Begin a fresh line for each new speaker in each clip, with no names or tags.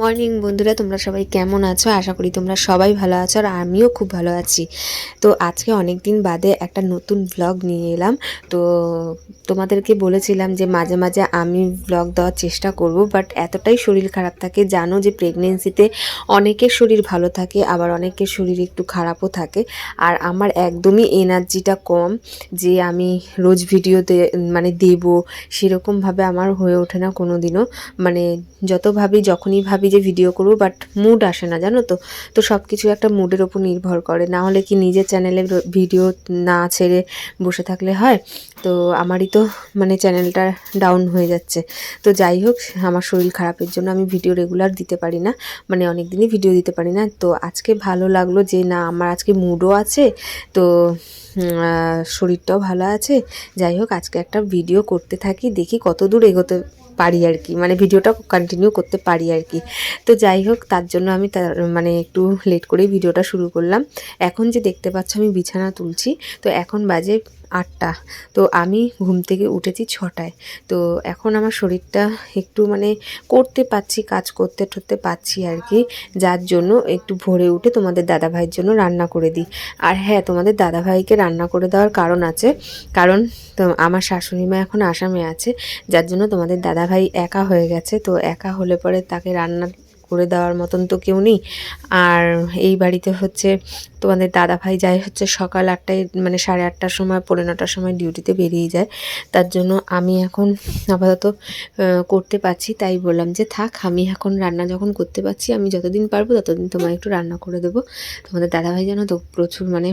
Morning বন্ধুরা, তোমরা সবাই কেমন আছো? আশা করি তোমরা সবাই ভালো আছো আর আমিও খুব ভালো আছি। তো আজকে অনেক দিন বাদে একটা নতুন ব্লগ নিয়ে এলাম। তো তোমাদেরকে বলেছিলাম যে মাঝে মাঝে আমি ব্লগ দেওয়ার চেষ্টা করব বাট এতটাই শরীর খারাপ থাকে। জানো যে প্রেগনেন্সিতে অনেকের শরীর ভালো থাকে, আবার অনেকের শরীর একটু খারাপও থাকে। আর আমার একদমই এনার্জিটা কম যে আমি রোজ ভিডিওতে মানে দেব, সেরকমভাবে আমার হয়ে ওঠে না কোনো দিনও মানে যত ভাবি, যখনই ভাবি যে ভিডিও করব বাট মুড আসে না, জানো তো? তো সব কিছু একটা মুডের ওপর নির্ভর করে। না হলে কি নিজের চ্যানেলে ভিডিও না ছেড়ে বসে থাকলে হয়? তো আমারই তো মানে চ্যানেলটা ডাউন হয়ে যাচ্ছে। তো যাই হোক, আমার শরীর খারাপের জন্য আমি ভিডিও রেগুলার দিতে পারি না। মানে অনেক দিনই ভিডিও দিতে পারি না। তো আজকে ভালো লাগল যে, না, আমার আজকে মুডও আছে। তো শরীরটাও ভালো আছে। যাই হোক, আজকে একটা ভিডিও করতে থাকি, দেখি কত দূর এগোতে পারি আর কি। মানে ভিডিওটা কন্টিনিউ করতে পারি আর কি। তো যাই হোক, তার জন্য আমি তার মানে একটু লেট করেই ভিডিওটা শুরু করলাম। এখন যে দেখতে পাচ্ছ, আমি বিছানা তুলছি। তো এখন বাজে আটটা। তো আমি ঘুম থেকে উঠেছি ছটায়। তো এখন আমার শরীরটা একটু মানে করতে পারছি, কাজ করতে টরতে পারছি আর কি। যার জন্য একটু ভোরে উঠে তোমাদের দাদাভাইয়ের জন্য রান্না করে দিই। আর হ্যাঁ তোমাদের দাদাভাইকে রান্না করে দেওয়ার কারণ আছে। কারণ তো আমার শাশুড়ি মা এখন আসামে আছে। যার জন্য তোমাদের দাদাভাই একা হয়ে গেছে। তো একা হলে পরে তাকে রান্না করে দেওয়ার মতন তো কেউ নেই। আর এই বাড়িতে হচ্ছে তোমাদের দাদা ভাই যায় হচ্ছে সকাল আটটায় মানে সাড়ে আটটার সময়, পৌনে নটার সময় ডিউটিতে বেরিয়ে যায়। তার জন্য আমি এখন আপাতত করতে পারছি, তাই বললাম যে থাক, আমি এখন রান্না যখন করতে পারছি, আমি যতদিন পারব ততদিন তোমায় একটু রান্না করে দেবো। তোমাদের দাদা ভাই জানো তো প্রচুর মানে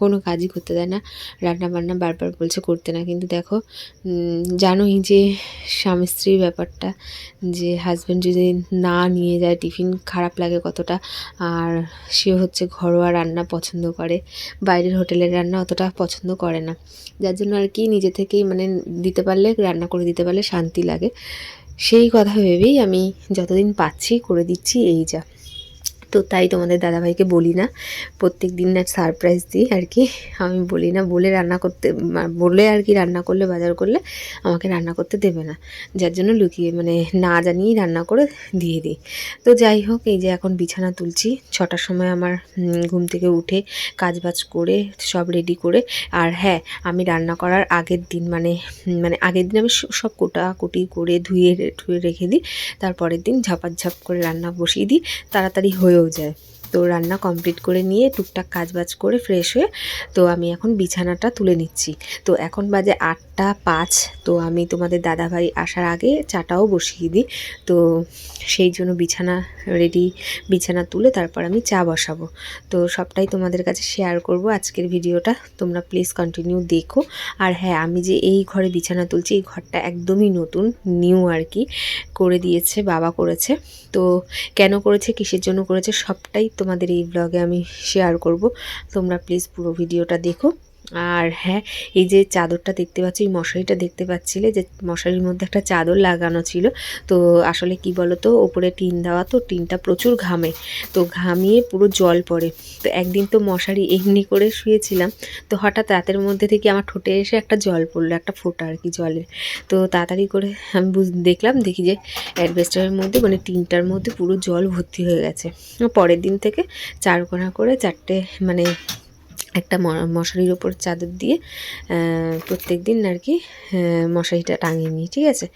কোনো কাজই করতে দেয় না রান্না বান্না বারবার বলছে করতে না। কিন্তু দেখো জানোই যে স্বামী স্ত্রীর ব্যাপারটা, যে হাজব্যান্ড যদি না নিয়ে যায়, টিফিন খারাপ লাগে কতটা, আর সে হচ্ছে ঘরোয়া রান্না পছন্দ করে। বাইরের হোটেলের রান্না অতটা পছন্দ করে না। যার জন্য আর কি নিজে থেকেই মানে দিতে পারলে, রান্না করে দিতে পারলে শান্তি লাগে। সেই কথা ভেবেই আমি যতদিন পাচ্ছি করে দিচ্ছি, এই যা। তো তাই তোমাদের দাদাভাইকে বলি না। প্রত্যেক দিন না সারপ্রাইজ দিই আর কি। আমি বলি না, বলে রান্না করতে বলে আর কি রান্না করলে, বাজার করলে আমাকে রান্না করতে দেবে না। যার জন্য লুকিয়ে মানে না জানিয়েই রান্না করে দিয়ে দিই। তো যাই হোক, এই যে এখন বিছানা তুলছি। ছটার সময় আমার ঘুম থেকে উঠে কাজ বাজ করে, সব রেডি করে। আর হ্যাঁ আমি রান্না করার আগের দিন মানে মানে আগের দিন আমি সব কোটা কুটি করে ধুয়ে ধুয়ে রেখে দিই। তারপরের দিন ঝাপাঝাপ করে রান্না বসিয়ে দিই। তাড়াতাড়ি হয়েও যায়। তো রান্না কমপ্লিট করে নিয়ে টুকটাক কাজ বাজ করে ফ্রেশ হয়ে তো আমি এখন বিছানাটা তুলে নিচ্ছি। তো এখন বাজে আটটা পাঁচ, তো আমি তোমাদের দাদাভাই আসার আগে চাটাও বসিয়ে দিই। তো সেই জন্য বিছানা রেডি বিছানা তুলে তারপর আমি চা বসাবো। তো সবটাই তোমাদের কাছে শেয়ার করব আজকের ভিডিওটা, তোমরা প্লিজ কন্টিনিউ দেখো। আর হ্যাঁ আমি যে এই ঘরে বিছানা তুলছি, এই ঘরটা একদমই নতুন নিউ আর কি, করে দিয়েছে, বাবা করেছে। তো কেন করেছে, কিসের জন্য করেছে, সবটাই তোমাদের এই ব্লগে আমি শেয়ার করব। তোমরা প্লিজ পুরো ভিডিওটা দেখো। আর হ্যাঁ এই যে চাদরটা দেখতে পাচ্ছ, এই মশারিটা দেখতে পাচ্ছিলে যে মশারির মধ্যে একটা চাদর লাগানো ছিল। তো আসলে কি বলো তো ওপরে টিন দেওয়া তো, টিনটা প্রচুর ঘামে। তো ঘামিয়ে পুরো জল পড়ে। তো একদিন তো মশারি এমনি করে শুয়েছিলাম। তো হঠাৎ রাতের মধ্যে থেকে আমার ঠোঁটে এসে একটা জল পড়ল, একটা ফোটা আর কি জলের। তো তাড়াতাড়ি করে আমি দেখলাম, দেখি যে অ্যাডভেস্টারের মধ্যে মানে টিনটার মধ্যে পুরো জল ভর্তি হয়ে গেছে। পরের দিন থেকে চার কোনা করে চারটে মানে একটা মশারির ওপর চাদর দিয়ে প্রত্যেক দিন আর কি মশারিটা টাঙিয়ে নিই, ঠিক আছে?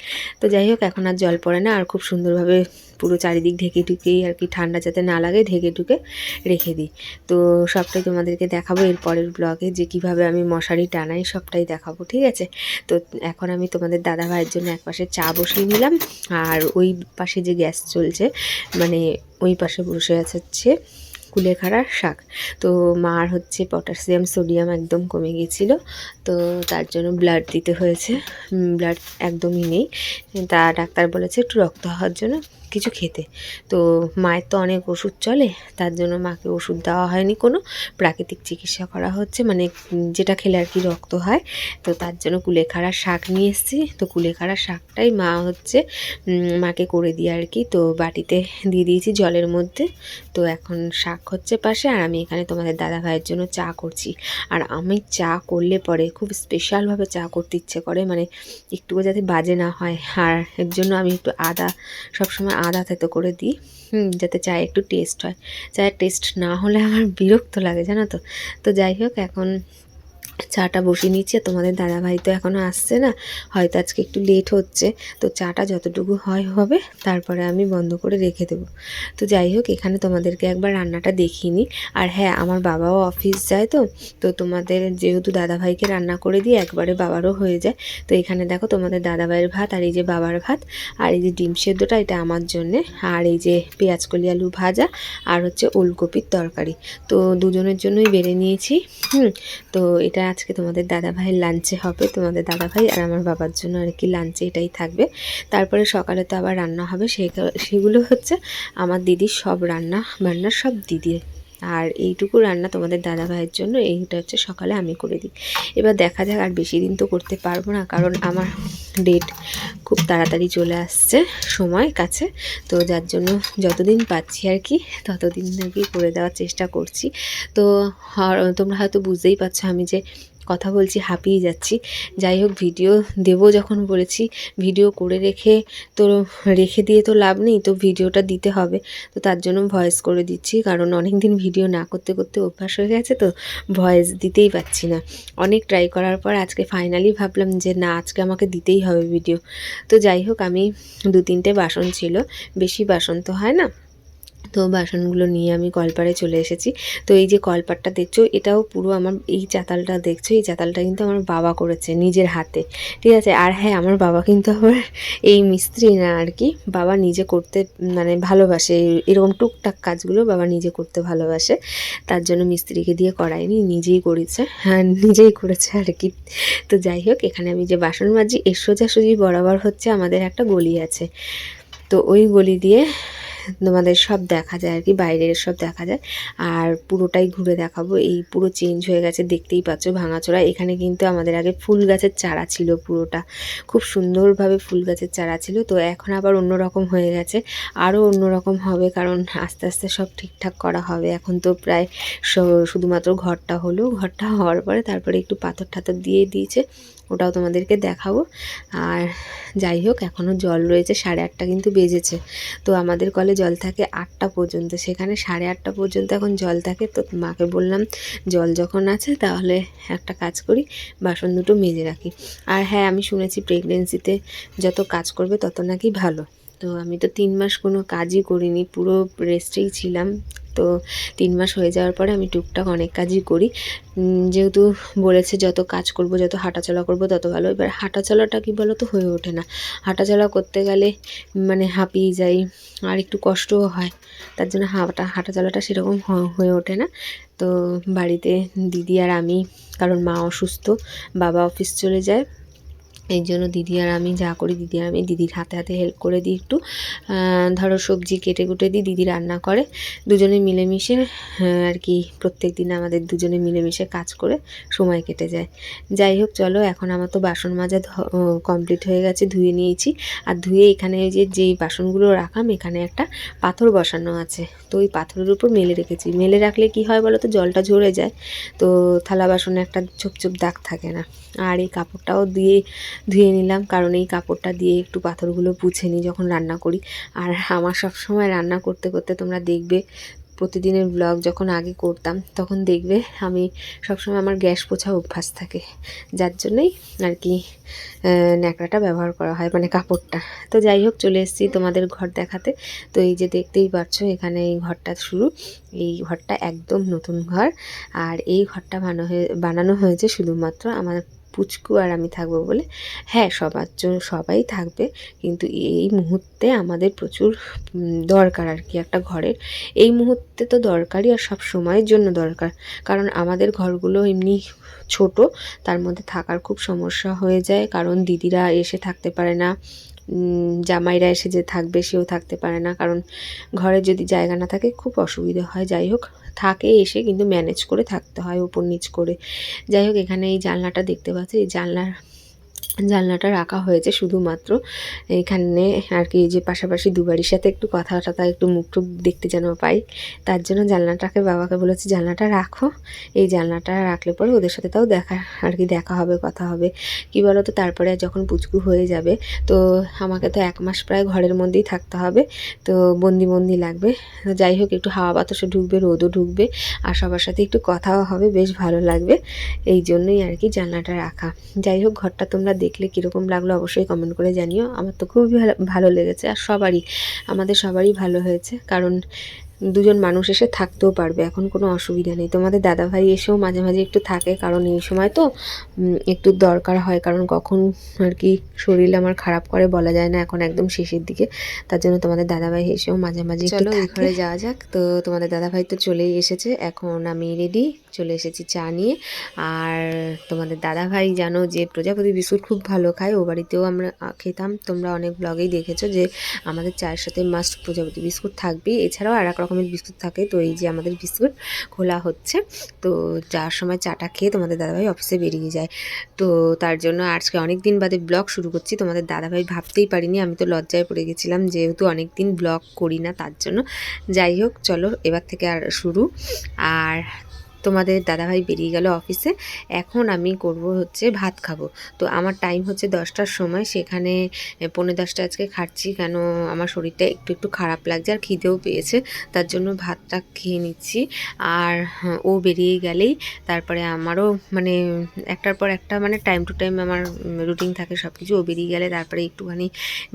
তো যাই হোক, এখন আর জল পড়ে না, আর খুব সুন্দরভাবে পুরো চারিদিক ঢেকে ঢুকেই আর কি ঠান্ডা যাতে না লাগে, ঢেকে ঢুকে রেখে দিই। তো সবটাই তোমাদেরকে দেখাবো এর পরের ব্লগে যে কীভাবে আমি মশারি টানাই, সবটাই দেখাবো, ঠিক আছে? তো এখন আমি তোমাদের দাদা ভাইয়ের জন্য এক পাশে চা বসিয়ে নিলাম, আর ওই পাশে যে গ্যাস চলছে মানে ওই পাশে বসে আছে কুলেখাড়ার শাক। তো মার হচ্ছে পটাশিয়াম, সোডিয়াম একদম কমে গিয়েছিল। তো তার জন্য ব্লাড দিতে হয়েছে। ব্লাড একদমই নেই। তা ডাক্তার বলেছে একটু রক্ত হওয়ার জন্য কিছু খেতে। তো মায়ের তো অনেক ওষুধ চলে, তার জন্য মাকে ওষুধ দেওয়া হয়নি কোনো। প্রাকৃতিক চিকিৎসা করা হচ্ছে মানে যেটা খেলে আর কি রক্ত হয়। তো তার জন্য কুলেখাড়ার শাক নিয়ে এসেছি। তো কুলেখাড়ার শাকটাই মা হচ্ছে মাকে করে দিয়ে আর কি, তো বাটিতে দিয়ে দিয়েছি জলের মধ্যে। তো এখন শাক হচ্ছে পাশে, আর আমি এখানে তোমাদের দাদা ভাইয়ের জন্য চা করছি। আর আমি চা করলে পরে খুব স্পেশালভাবে চা করতে ইচ্ছে করে মানে একটুও যাতে বাজে না হয়। আর এর জন্য আমি একটু আদা সবসময় আদা থেতো করে দিই যাতে চায়ে একটু টেস্ট হয়। চায়ের টেস্ট না হলে আমার বিরক্ত লাগে, জানো তো? তো যাই হোক, এখন চাটা বসিয়ে নিচ্ছি। তোমাদের দাদাভাই তো এখনও আসছে না। হয়তো আজকে একটু লেট হচ্ছে। তো চাটা যতটুকু হয় হবে, তারপরে আমি বন্ধ করে রেখে দেবো। তো যাই হোক, এখানে তোমাদেরকে একবার রান্নাটা দেখিয়ে নিই। আর হ্যাঁ আমার বাবাও অফিস যায় তো। তো তোমাদের যেহেতু দাদাভাইকে রান্না করে দিই একবারে বাবারও হয়ে যায়। তো এখানে দেখো তোমাদের দাদাভাইয়ের ভাত আর এই যে বাবার ভাত। আর এই যে ডিম সেদ্ধটা, এটা আমার জন্যে। আর এই যে পেঁয়াজ কলি আলু ভাজা আর হচ্ছে ওলকপির তরকারি। তো দুজনের জন্যই বেড়ে নিয়েছি। হুম, তো এটা আজকে তোমাদের দাদা ভাইয়ের লাঞ্চে হবে, তোমাদের দাদা ভাই আর আমার বাবার জন্য আর কি লাঞ্চে এটাই থাকবে। তারপরে সকালে তো আবার রান্না হবে সেগুলো হচ্ছে আমার দিদির সব রান্না বান্না সব দিদি আর এইটুকু রান্না তোমাদের দাদা ভাইয়ের জন্য, এইটা হচ্ছে সকালে আমি করে দিই। এবার দেখা যাক আর বেশি দিন তো করতে পারব না, কারণ আমার ডেট খুব তাড়াতাড়ি চলে আসছে সময় কাছে। তো যার জন্য যতদিন পাচ্ছি আর কি, ততদিন আর কি করে দেওয়ার চেষ্টা করছি। তো তোমরা হয়তো বুঝতেই পারছ আমি যে কথা বলছি, হাঁপিয়ে যাচ্ছি। যাই হোক ভিডিও দেবো যখন বলেছি। ভিডিও করে রেখে তো, রেখে দিয়ে তো লাভ নেই, তো ভিডিওটা দিতে হবে। তো তার জন্য ভয়েস করে দিচ্ছি, কারণ অনেক দিন ভিডিও না করতে করতে অভ্যাস হয়ে গেছে, তো ভয়েস দিতেই পাচ্ছি না। অনেক ট্রাই করার পর আজকে ফাইনালি ভাবলাম যে, না, আজকে আমাকে দিতেই হবে ভিডিও তো যাই হোক, আমি দু তিনটে বাসন ছিল, বেশি বাসন তো হয় না। তো বাসনগুলো নিয়ে আমি কলপারে চলে এসেছি। তো এই যে কলপারটা দেখছ, এটাও পুরো আমার এই চাতালটা দেখছ, এই চাতালটা কিন্তু আমার বাবা করেছে নিজের হাতে। ঠিক আছে? আর হ্যাঁ আমার বাবা কিন্তু আমার এই মিস্ত্রি না আর কি, বাবা নিজে করতে মানে ভালোবাসে। এরকম টুকটাক কাজগুলো বাবা নিজে করতে ভালোবাসে। তার জন্য মিস্ত্রিকে দিয়ে করায়নি নিজেই করেছে। হ্যাঁ নিজেই করেছে আর কি। তো যাই হোক, এখানে আমি যে বাসন মাজি, এর সোজাসুজি বরাবর হচ্ছে আমাদের একটা গলি আছে। তো ওই গলি দিয়ে তোমাদের সব দেখা যায় আর কি, বাইরের সব দেখা যায়। আর পুরোটাই ঘুরে দেখাবো। এই পুরো চেঞ্জ হয়ে গেছে, দেখতেই পাচ্ছ ভাঙাচোরা। এখানে কিন্তু আমাদের আগে ফুল গাছের চারা ছিল পুরোটা। খুব সুন্দরভাবে ফুল গাছের চারা ছিল। তো এখন আবার অন্যরকম হয়ে গেছে। আরও অন্যরকম হবে কারণ আস্তে আস্তে সব ঠিকঠাক করা হবে। এখন তো প্রায় শুধুমাত্র ঘরটা হলো। ঘরটা হওয়ার পরে তারপরে একটু পাথর ঠাথর দিয়ে দিয়েছে। ওটাও তোমাদেরকে দেখাবো। আর যাই হোক এখনও জল রয়েছে, সাড়ে আটটা কিন্তু বেজেছে। তো আমাদের কলে জল থাকে আটটা পর্যন্ত। সেখানে সাড়ে আটটা পর্যন্ত এখন জল থাকে। তো মাকে বললাম, জল যখন আছে তাহলে একটা কাজ করি, বাসন দুটো মেজে রাখি। আর হ্যাঁ আমি শুনেছি প্রেগনেন্সিতে যত কাজ করবে তত নাকি ভালো। তো আমি তো তিন মাস কোনো কাজই করিনি, পুরো রেস্টেই ছিলাম। তো তিন মাস হয়ে যাওয়ার পরে আমি টুকটাক অনেক কাজই করি। যেহেতু বলেছে যত কাজ করব, যত হাঁটাচলা করব, তত ভালো। এবার হাঁটাচলাটা কি বলো তো হয়ে ওঠে না। হাঁটাচলা করতে গেলে মানে হাঁপিয়ে যাই, আর একটু কষ্টও হয়। তার জন্য হাঁটা, হাঁটাচলাটা সেরকম হয়ে ওঠে না। তো বাড়িতে দিদি আর আমি, কারণ মা অসুস্থ, বাবা অফিস চলে যায়। এই জন্য দিদি আর আমি যা করি, দিদি আর আমি দিদির হাতে হাতে হেল্প করে দিই একটু। ধরো সবজি কেটে কুটে দিই, দিদি রান্না করে। দুজনে মিলেমিশে আর কি প্রত্যেক দিন আমাদের দুজনে মিলেমিশে কাজ করে সময় কেটে যায়। যাই হোক, চলো, এখন আমার তো বাসন মাজা কমপ্লিট হয়ে গেছে, ধুয়ে নিয়েছি। আর ধুয়ে এখানে যে, যেই বাসনগুলো রাখাম, এখানে একটা পাথর বসানো আছে। তো ওই পাথরের উপর মেলে রেখেছি। মেলে রাখলে কি হয় বলো তো জলটা ঝরে যায়। তো থালা বাসনে একটা ছোপ দাগ থাকে না। আর এই কাপড়টাও দিয়ে ধুয়ে নিলাম। কারণ এই কাপড়টা দিয়ে একটু পাথরগুলো পুছে নিই যখন রান্না করি। আর আমার সব সময় রান্না করতে করতে তোমরা দেখবে, প্রতিদিনের ব্লগ যখন আগে করতাম, তখন দেখবে আমি সবসময় আমার গ্যাস পোছা অভ্যাস থাকে। যার জন্যই আর কি ন্যাকড়াটা ব্যবহার করা হয় মানে কাপড়টা। তো যাই হোক, চলে এসেছি তোমাদের ঘর দেখাতে। তো এই যে দেখতেই পাচ্ছ এখানে এই ঘরটা শুরু। এই ঘরটা একদম নতুন ঘর। আর এই ঘরটা বানানো হয়ে, বানানো হয়েছে শুধুমাত্র আমার পুচকু আর আমি থাকব বলে। হ্যাঁ সবার জন্য সবাই থাকবে, কিন্তু এই মুহূর্তে আমাদের প্রচুর দরকার আর কি একটা ঘরের। এই মুহূর্তে তো দরকারই আর সব সময়ের জন্য দরকার। কারণ আমাদের ঘরগুলো এমনি ছোট, তার মধ্যে থাকার খুব সমস্যা হয়ে যায়। কারণ দিদিরা এসে থাকতে পারে না জামাইরা এসে যে থাকবে সেও থাকতে পারে না। কারণ ঘরে যদি জায়গা না থাকে, খুব অসুবিধে হয়। যাই হোক থাকে, এসে কিন্তু ম্যানেজ করে থাকতে হয়, উপর নিচ করে। যাই হোক, এখানে এই জানলাটা দেখতে পাচ্ছি, এই জানলার জানলাটা রাখা হয়েছে শুধুমাত্র। এখানে আর কি যে পাশাপাশি দুবারির সাথে একটু কথা টথা একটু মুখ টুক দেখতে যেন পাই, তার জন্য জানলাটাকে, বাবাকে বলেছি, জানলাটা রাখো। এই জানলাটা রাখলে পরে ওদের সাথে তাও দেখা, আর কি দেখা হবে, কথা হবে। কি বলো তো তারপরে যখন পুচকু হয়ে যাবে, তো আমাকে তো এক মাস প্রায় ঘরের মধ্যেই থাকতে হবে, তো বন্দি বন্দি লাগবে। যাই হোক, একটু হাওয়া বাতাসও ঢুকবে, রোদও ঢুকবে, আর সবার সাথে একটু কথাও হবে, বেশ ভালো লাগবে। এই জন্যই আর কি জানলাটা রাখা। যাই হোক, ঘরটা তোমরা দেখলে কীরকম লাগল অবশ্যই কমেন্ট করে জানিও। আমার তো খুবই ভালো লেগেছে আর সবারই আমাদের সবারই ভালো হয়েছে। কারণ দুজন মানুষ এসে থাকতেও পারবে এখন কোনো অসুবিধা নেই। তোমাদের দাদাভাই এসেও মাঝে মাঝে একটু থাকে কারণ এই সময় তো একটু দরকার হয়। কারণ কখন আর কি শরীর আমার খারাপ করে বলা যায় না এখন একদম শেষের দিকে। তার জন্য তোমাদের দাদাভাই এসেও মাঝে মাঝে
চলো,
ঘরে যাওয়া যাক। তো তোমাদের দাদাভাই তো চলেই এসেছে এখন আমি রেডি চলে এসেছি চা নিয়ে। আর তোমাদের দাদাভাই জানো যে প্রজাপতি বিস্কুট খুব ভালো খায়, ও বাড়িতেও আমরা খেতাম। তোমরা অনেক ব্লগেই দেখেছ যে আমাদের চায়ের সাথে মাস্ট প্রজাপতি বিস্কুট থাকবেই। এছাড়াও আর এক রকমের বিস্কুট থাকে, তো এই যে আমাদের বিস্কুট খোলা হচ্ছে। তো যাওয়ার সময় চাটা খেয়ে তোমাদের দাদাভাই অফিসে বেরিয়ে যায়। তো তার জন্য আজকে অনেক দিন বাদে ব্লগ শুরু করছি। তোমাদের দাদাভাই ভাবতেই পারিনি, আমি তো লজ্জায় পড়ে গেছিলাম যেহেতু অনেক দিন ব্লগ করি না, তার জন্য। যাই হোক, চলো এবার থেকে আর শুরু। আর তোমাদের দাদাভাই বেরিয়ে গেল অফিসে। এখন আমি করব হচ্ছে ভাত খাব। তো আমার টাইম হচ্ছে দশটার সময়। সেখানে পৌনে দশটা আজকে খাচ্ছি কেন আমার শরীরটা একটু একটু খারাপ লাগছে আর খিদেও পেয়েছে। তার জন্য ভাতটা খেয়ে নিচ্ছি। আর হ্যাঁ, ও বেরিয়ে গেলেই তারপরে আমারও মানে একটার পর একটা মানে টাইম টু টাইম আমার রুটিন থাকে সব কিছু ও বেরিয়ে গেলে তারপরে একটুখানি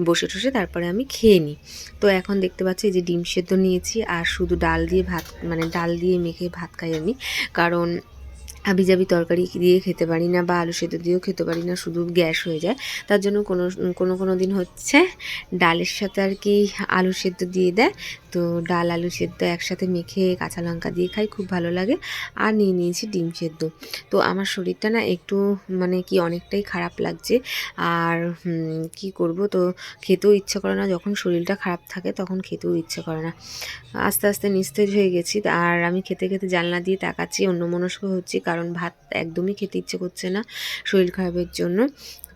বসে টসে তারপরে আমি খেয়ে নিই। তো এখন দেখতে পাচ্ছি যে ডিম সেদ্ধ নিয়েছি। আর শুধু ডাল দিয়ে ভাত মানে ডাল দিয়ে মেখে ভাত খাই আমি। কারণ হাবিজাবি তরকারি দিয়ে খেতে পারি না বা আলু সেদ্ধ দিয়েও খেতে পারি না, শুধু গ্যাস হয়ে যায়। তার জন্য কোনো কোনো কোনো দিন হচ্ছে ডালের সাথে আর কি আলু সেদ্ধ দিয়ে দেয়। তো ডাল, আলু সেদ্ধ একসাথে মেখে কাঁচা লঙ্কা দিয়ে খাই, খুব ভালো লাগে। আর নিয়ে নিয়েছি ডিম সেদ্ধ। তো আমার শরীরটা না একটু মানে কি অনেকটাই খারাপ লাগছে। আর কি করব? তো খেতেও ইচ্ছে করে না, যখন শরীরটা খারাপ থাকে তখন খেতেও ইচ্ছে করে না। আস্তে আস্তে নিস্তেজ হয়ে গেছি। আর আমি খেতে খেতে জানলা দিয়ে তাকাচ্ছি, অন্যমনস্ক হচ্ছি কারণ ভাত একদমই খেতে ইচ্ছে করছে না শরীর খারাপের জন্য।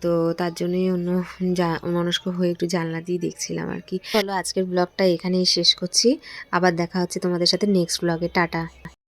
তো তার জন্যই অন্য যা মনস্ক হয়ে একটু জানলা দিয়ে দেখছিলাম আর কি। চলো আজকের ব্লগটা এখানেই শেষ করছি। আবার দেখা হচ্ছে তোমাদের সাথে নেক্সট ব্লগে টাটা।